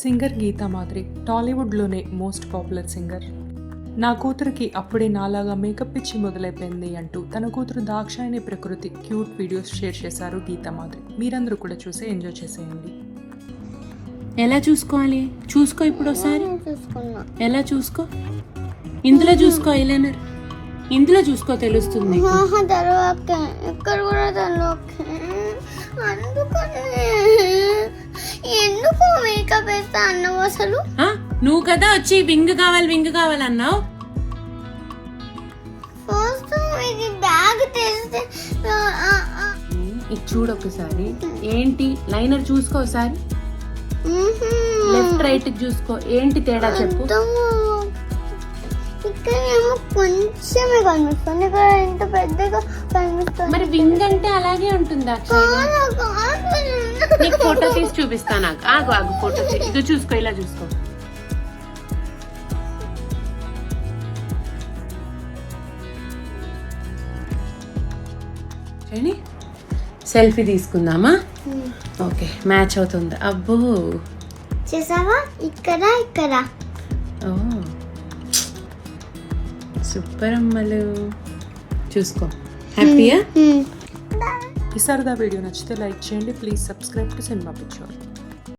Singer Gita మాదిరి టాలీవుడ్లోనే most popular singer. నా కూతురికి అప్పుడే నాలాగా మేకప్ ఇచ్చి మొదలైపోయింది అంటూ తన కూతురు దాక్షాయణి ప్రకృతి క్యూట్ వీడియోస్ షేర్ చేశారు గీతా మాదిరి. మీరందరూ కూడా చూసి ఎంజాయ్ చేసేయండి. ఎలా చూసుకోవాలి? చూసుకో ఇప్పుడు ఒకసారి. ఎలా చూసుకో? ఇందులో చూసుకో ఐలైనర్. ఇందులో చూసుకో తెలుస్తుంది ఇక్కడ కూడా అందుకని. వేస్తా అన్నావు అసలు? నువ్వు కదా వచ్చి వింగ్ కావాలి వింగ్ కావాలన్నావు ఫస్ట్ ఇది బ్యాగ్ తెస్తే. ఇది చూడు ఒకసారి ఏంటి లైనర్ చూసుకో ఒకసారి. లెఫ్ట్ రైట్ చూసుకో ఏంటి తేడా చెప్పు అర్థము. ఇక్కడ ఏమో కొంచెమే కనిపిస్తుంది ఇక్కడ ఇంత పెద్దగా కనిపిస్తుంది మరి వింగ్ అంటే అలాగే ఉంటుంది. నీకు ఫోటో తీసి చూపిస్తా నాకు. ఆగు ఆగు ఫోటో తీసి ఇది చూసుకో ఇలా చూసుకో. సెల్ఫీ తీసుకుందామా. ఓకే మ్యాచ్ అవుతుంది. అబ్బో. చేసావా? ఇక్కడ ఇక్కడ. ఓ. సూపర్ అమ్మలు. చూసుకో. హ్యాపీయా? ఈసారి ఈ వీడియో నచ్చితే లైక్ చేయండి. Please subscribe to cinema picture